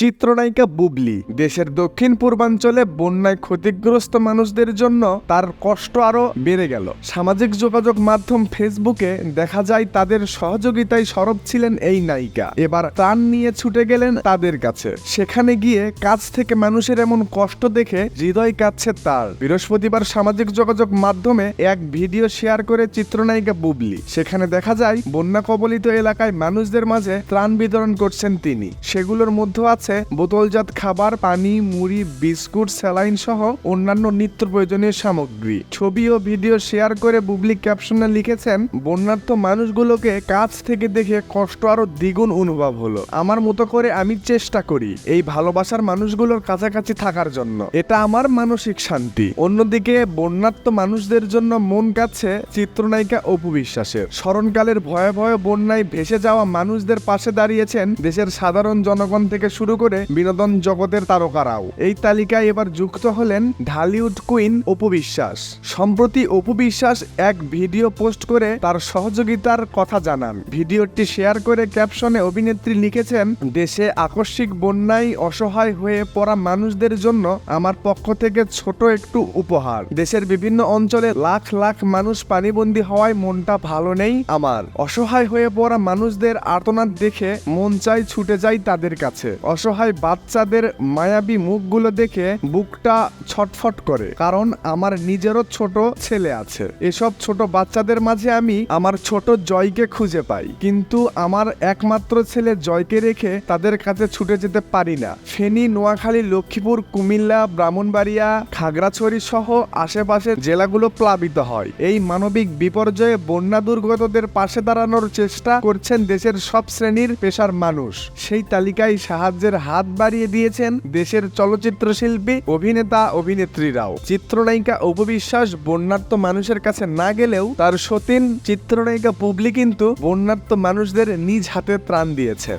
চিত্রনায়িকা বুবলি। দেশের দক্ষিণ পূর্বাঞ্চলে বন্যায় ক্ষতিগ্রস্ত মানুষদের জন্য তার কষ্ট আরও বেড়ে গেল। সামাজিক যোগাযোগ মাধ্যম ফেসবুকে দেখা যায় তাদের সহযোগিতায় সরব ছিলেন এই নায়িকা। এবার ত্রাণ নিয়ে ছুটে গেলেন তাদের কাছে। সেখানে গিয়ে কাছ থেকে মানুষের এমন কষ্ট দেখে হৃদয় কাঁদছে তার। বৃহস্পতিবার সামাজিক যোগাযোগ মাধ্যমে এক ভিডিও শেয়ার করে চিত্রনায়িকা বুবলি। সেখানে দেখা যায় বন্যা কবলিত এলাকায় মানুষদের মাঝে ত্রাণ বিতরণ করছেন তিনি। সেগুলোর মধ্যে আছে বোতলজাত খাবার, পানি, মুড়ি, বিস্কুট, স্যালাইন সহ অন্যান্য নিত্য প্রয়োজনীয় সামগ্রী। ছবি ও ভিডিও শেয়ার করে বুবলি ক্যাপশনে লিখেছেন বন্যার্থ মানুষগুলোকে কাছ থেকে দেখে কষ্ট আরও দ্বিগুণ অনুভব হলো। আমার মতো করে আমি চেষ্টা করি এই ভালোবাসার মানুষগুলোর কাছাকাছি থাকার জন্য। এটা আমার মানসিক শান্তি। অন্যদিকে বন্যার্থ মানুষদের জন্য মন কাছে চিত্রনায়িকা অপু বিশ্বাসের। স্মরণকালের ভয়ে ভয়ে বন্যায় ভেসে যাওয়া মানুষদের পাশে দাঁড়িয়েছেন দেশের সাধারণ জনগণ থেকে শুরু করে বিনোদন জগতের তারকারাও। এই তালিকায় এবার যুক্ত হলেন ঢালিউড কুইন অপু বিশ্বাস। সম্প্রতি অপু বিশ্বাস এক ভিডিও পোস্ট করে তার সহযোগিতার কথা জানান। ভিডিওটি শেয়ার করে ক্যাপশনে অভিনেত্রী লিখেছেন, দেশে আকস্মিক বন্যায় অসহায় হয়ে পড়া মানুষদের জন্য আমার পক্ষ থেকে ছোট একটু উপহার। দেশের বিভিন্ন অঞ্চলে লাখ লাখ মানুষ পানিবন্দী হওয়ায় মনটা ভালো নেই আমার। অসহায় হয়ে পড়া মানুষদের আর্তনাদ দেখে মন চাই ছুটে যাই তাদের কাছে। অসহায় বাচ্চাদের মায়াবী মুখগুলো দেখে বুকটা ছটফট করে, কারণ আমার নিজেরও ছোট ছেলে আছে। এসব ছোট বাচ্চাদের মাঝে আমি আমার ছোট জয়কে খুঁজে পাই, কিন্তু আমার একমাত্র ছেলে জয়কে রেখে তাদের কাছে ছুটে যেতে পারি না। ফেনী, নোয়াখালী, লক্ষ্মীপুর, কুমিল্লা, ব্রাহ্মণবাড়িয়া, খাগড়াছড়ি সহ আশেপাশের জেলাগুলো প্লাবিত হয়। এই মানবিক বিপর্যয়ে বন্যা দুর্গতদের পাশে দাঁড়ানোর চেষ্টা করছেন দেশের সব শ্রেণির পেশার মানুষ। সেই তালিকায় সাহায্যের হাত বাড়িয়ে দিয়েছেন দেশের চলচ্চিত্র শিল্পী অভিনেতা, অভিনেত্রীরাও। চিত্রনায়িকা উপবিশ্বাস বন্যার্থ মানুষের কাছে না গেলেও তার সতীন চিত্রনায়িকা পুবলি কিন্তু বন্যার্থ মানুষদের নিজ হাতে ত্রাণ দিয়েছেন।